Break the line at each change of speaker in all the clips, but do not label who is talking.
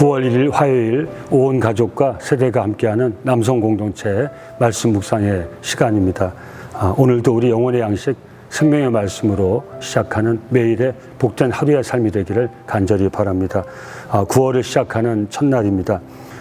9월 1일 화요일 온 가족과 세대가 함께하는 남성 공동체 말씀 묵상의 시간입니다. 아, 오늘도 우리 영혼의 양식 생명의 말씀으로 시작하는 매일의 복된 하루의 삶이 되기를 간절히 바랍니다. 아, 9월을 시작하는 첫날입니다.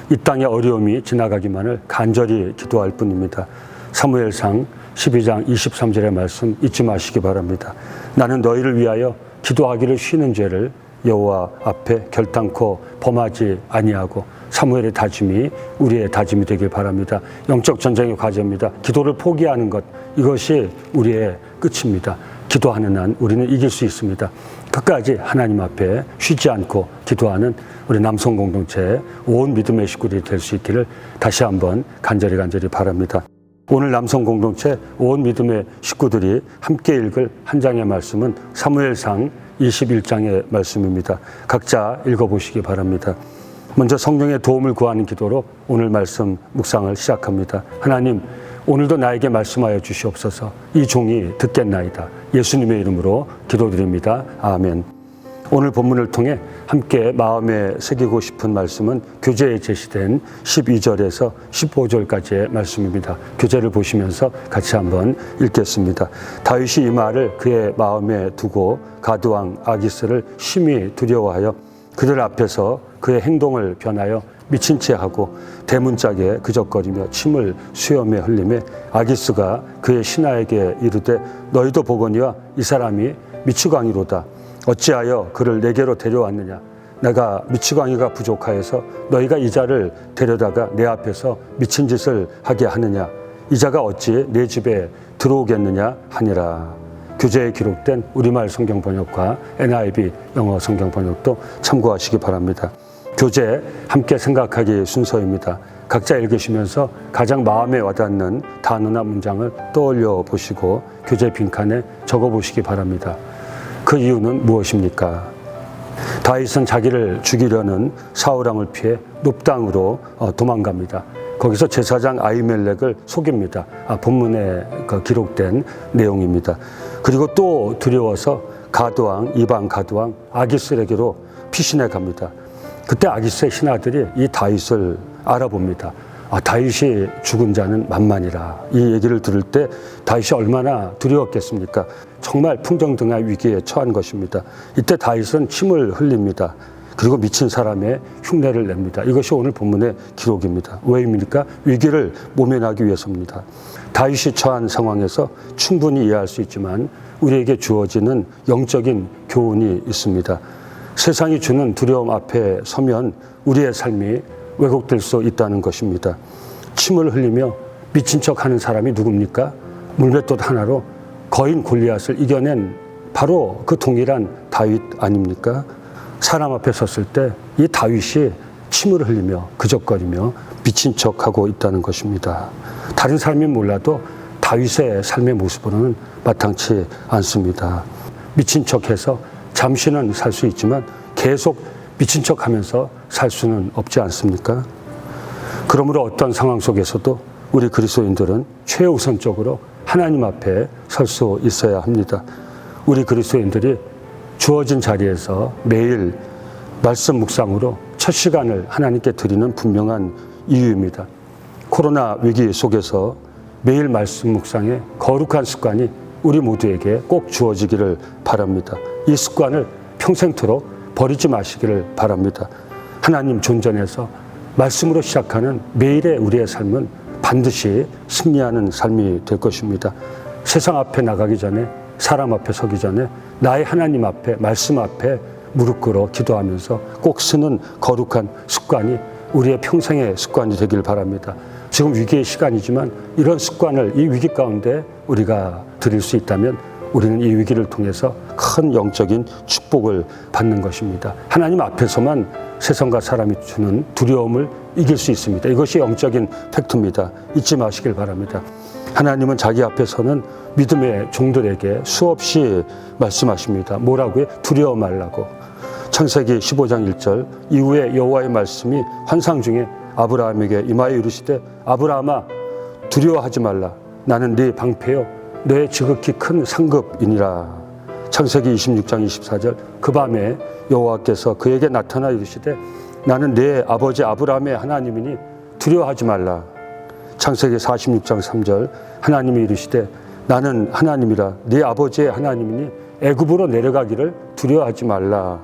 이 땅의 어려움이 지나가기만을 간절히 기도할 뿐입니다. 사무엘상 12장 23절의 말씀 잊지 마시기 바랍니다. 나는 너희를 위하여 기도하기를 쉬는 죄를 여호와 앞에 결단코 범하지 아니하고 사무엘의 다짐이 우리의 다짐이 되길 바랍니다. 영적 전쟁의 과제입니다. 기도를 포기하는 것 이것이 우리의 끝입니다. 기도하는 한 우리는 이길 수 있습니다. 끝까지 하나님 앞에 쉬지 않고 기도하는 우리 남성 공동체 온 믿음의 식구들이 될 수 있기를 다시 한번 간절히 간절히 바랍니다. 오늘 남성 공동체 온 믿음의 식구들이 함께 읽을 한 장의 말씀은 사무엘상 21장의 말씀입니다. 각자 읽어보시기 바랍니다. 먼저 성령의 도움을 구하는 기도로 오늘 말씀 묵상을 시작합니다. 하나님, 오늘도 나에게 말씀하여 주시옵소서 이 종이 듣겠나이다. 예수님의 이름으로 기도드립니다. 아멘. 오늘 본문을 통해 함께 마음에 새기고 싶은 말씀은 교재에 제시된 12절에서 15절까지의 말씀입니다. 교재를 보시면서 같이 한번 읽겠습니다. 다윗이 이 말을 그의 마음에 두고 가드왕 아기스를 심히 두려워하여 그들 앞에서 그의 행동을 변하여 미친 채 하고 대문짝에 그적거리며 침을 수염에 흘림에 아기스가 그의 신하에게 이르되 너희도 보거니와 이 사람이 미치광이로다 어찌하여 그를 내게로 데려왔느냐 내가 미치광이가 부족하여서 너희가 이 자를 데려다가 내 앞에서 미친 짓을 하게 하느냐 이 자가 어찌 내 집에 들어오겠느냐 하니라 교재에 기록된 우리말 성경 번역과 NIV 영어 성경 번역도 참고하시기 바랍니다. 교재 함께 생각하기 순서입니다. 각자 읽으시면서 가장 마음에 와닿는 단어나 문장을 떠올려 보시고 교재 빈칸에 적어 보시기 바랍니다. 그 이유는 무엇입니까? 다윗은 자기를 죽이려는 사울왕을 피해 눕당으로 어, 도망갑니다. 거기서 제사장 아이멜렉을 속입니다. 아, 본문에 그 기록된 내용입니다. 그리고 또 두려워서 가드왕, 이방 가드왕 아기스에게로 피신해 갑니다. 그때 아기스의 신하들이 이 다윗을 알아봅니다. 아, 다윗이 죽은 자는 만만이라. 이 얘기를 들을 때 다윗이 얼마나 두려웠겠습니까? 정말 풍정등화 위기에 처한 것입니다. 이때 다윗은 침을 흘립니다. 그리고 미친 사람의 흉내를 냅니다. 이것이 오늘 본문의 기록입니다. 왜입니까? 위기를 모면하기 위해서입니다. 다윗이 처한 상황에서 충분히 이해할 수 있지만 우리에게 주어지는 영적인 교훈이 있습니다. 세상이 주는 두려움 앞에 서면 우리의 삶이 왜곡될 수 있다는 것입니다. 침을 흘리며 미친 척 하는 사람이 누굽니까? 물맷돌 하나로 거인 골리앗을 이겨낸 바로 그 동일한 다윗 아닙니까? 사람 앞에 섰을 때 이 다윗이 침을 흘리며 그적거리며 미친 척하고 있다는 것입니다. 다른 사람이 몰라도 다윗의 삶의 모습으로는 마땅치 않습니다. 미친 척해서 잠시는 살 수 있지만 계속 미친 척하면서 살 수는 없지 않습니까? 그러므로 어떤 상황 속에서도 우리 그리스도인들은 최우선적으로 하나님 앞에 설 수 있어야 합니다. 우리 그리스도인들이 주어진 자리에서 매일 말씀 묵상으로 첫 시간을 하나님께 드리는 분명한 이유입니다. 코로나 위기 속에서 매일 말씀 묵상의 거룩한 습관이 우리 모두에게 꼭 주어지기를 바랍니다. 이 습관을 평생토록 버리지 마시기를 바랍니다. 하나님 존전에서 말씀으로 시작하는 매일의 우리의 삶은 반드시 승리하는 삶이 될 것입니다. 세상 앞에 나가기 전에 사람 앞에 서기 전에 나의 하나님 앞에 말씀 앞에 무릎 꿇어 기도하면서 꼭 쓰는 거룩한 습관이 우리의 평생의 습관이 되길 바랍니다. 지금 위기의 시간이지만 이런 습관을 이 위기 가운데 우리가 드릴 수 있다면 우리는 이 위기를 통해서 큰 영적인 축복을 받는 것입니다. 하나님 앞에서만 세상과 사람이 주는 두려움을 이길 수 있습니다. 이것이 영적인 팩트입니다. 잊지 마시길 바랍니다. 하나님은 자기 앞에서는 믿음의 종들에게 수없이 말씀하십니다. 뭐라고요? 두려워 말라고. 창세기 15장 1절 이후에 여호와의 말씀이 환상 중에 아브라함에게 임하여 이르시되 아브라함아 두려워하지 말라. 나는 네 방패요 내 지극히 큰 상급이니라. 창세기 26장 24절 그 밤에 여호와께서 그에게 나타나 이르시되 나는 내 아버지 아브라함의 하나님이니 두려워하지 말라. 창세기 46장 3절 하나님이 이르시되 나는 하나님이라 네 아버지의 하나님이니 애굽으로 내려가기를 두려워하지 말라.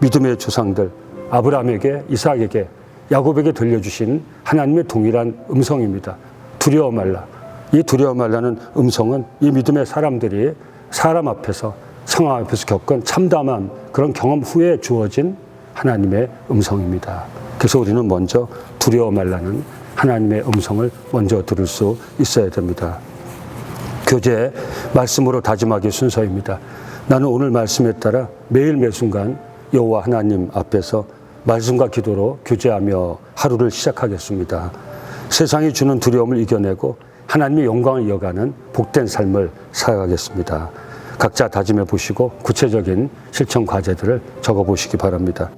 믿음의 조상들 아브라함에게 이삭에게 야곱에게 들려주신 하나님의 동일한 음성입니다. 두려워 말라. 이 두려워 말라는 음성은 이 믿음의 사람들이 사람 앞에서 상황 앞에서 겪은 참담한 그런 경험 후에 주어진 하나님의 음성입니다. 그래서 우리는 먼저 두려워 말라는 하나님의 음성을 먼저 들을 수 있어야 됩니다. 교제 말씀으로 다짐하기 순서입니다. 나는 오늘 말씀에 따라 매일 매순간 여호와 하나님 앞에서 말씀과 기도로 교제하며 하루를 시작하겠습니다. 세상이 주는 두려움을 이겨내고 하나님의 영광을 이어가는 복된 삶을 살아가겠습니다. 각자 다짐해 보시고 구체적인 실천 과제들을 적어 보시기 바랍니다.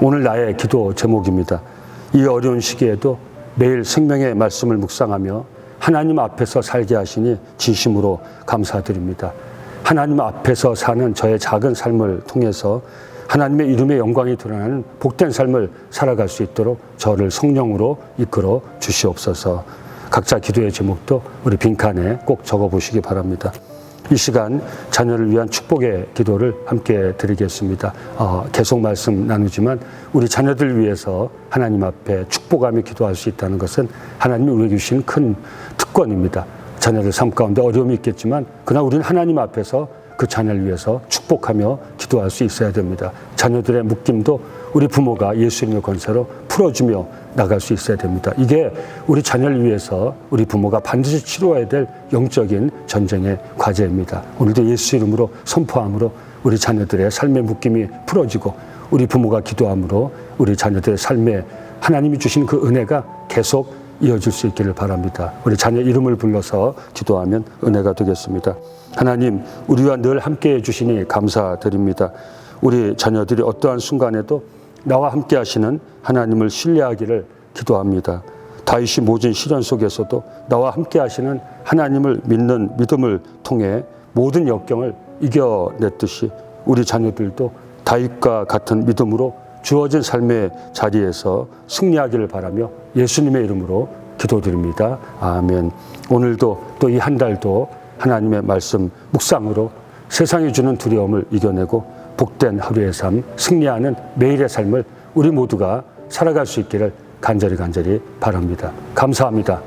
오늘 나의 기도 제목입니다. 이 어려운 시기에도 매일 생명의 말씀을 묵상하며 하나님 앞에서 살게 하시니 진심으로 감사드립니다. 하나님 앞에서 사는 저의 작은 삶을 통해서 하나님의 이름의 영광이 드러나는 복된 삶을 살아갈 수 있도록 저를 성령으로 이끌어 주시옵소서. 각자 기도의 제목도 우리 빈칸에 꼭 적어 보시기 바랍니다. 이 시간 자녀를 위한 축복의 기도를 함께 드리겠습니다. 어, 계속 말씀 나누지만 우리 자녀들 위해서 하나님 앞에 축복하며 기도할 수 있다는 것은 하나님이 우리에게 주신 큰 특권입니다. 자녀들 삶 가운데 어려움이 있겠지만 그러나 우리는 하나님 앞에서 그 자녀를 위해서 축복하며 기도할 수 있어야 됩니다. 자녀들의 묶임도 우리 부모가 예수님의 권세로 풀어주며 나갈 수 있어야 됩니다. 이게 우리 자녀를 위해서 우리 부모가 반드시 치러야 될 영적인 전쟁의 과제입니다. 오늘도 예수 이름으로 선포함으로 우리 자녀들의 삶의 묶임이 풀어지고 우리 부모가 기도함으로 우리 자녀들의 삶에 하나님이 주신 그 은혜가 계속 이어질 수 있기를 바랍니다. 우리 자녀 이름을 불러서 기도하면 은혜가 되겠습니다. 하나님, 우리와 늘 함께 해주시니 감사드립니다. 우리 자녀들이 어떠한 순간에도 나와 함께 하시는 하나님을 신뢰하기를 기도합니다. 다윗이 모진 시련 속에서도 나와 함께 하시는 하나님을 믿는 믿음을 통해 모든 역경을 이겨냈듯이 우리 자녀들도 다윗과 같은 믿음으로 주어진 삶의 자리에서 승리하기를 바라며 예수님의 이름으로 기도드립니다. 아멘. 오늘도 또 이 한 달도 하나님의 말씀 묵상으로 세상이 주는 두려움을 이겨내고 복된 하루의 삶, 승리하는 매일의 삶을 우리 모두가 살아갈 수 있기를 간절히 간절히 바랍니다. 감사합니다.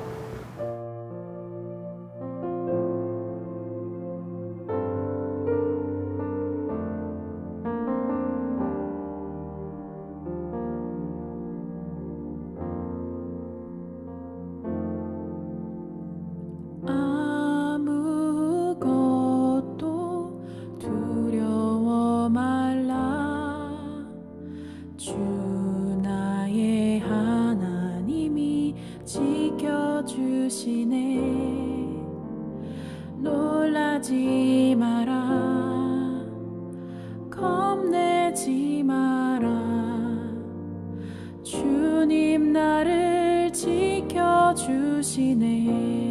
지켜주시네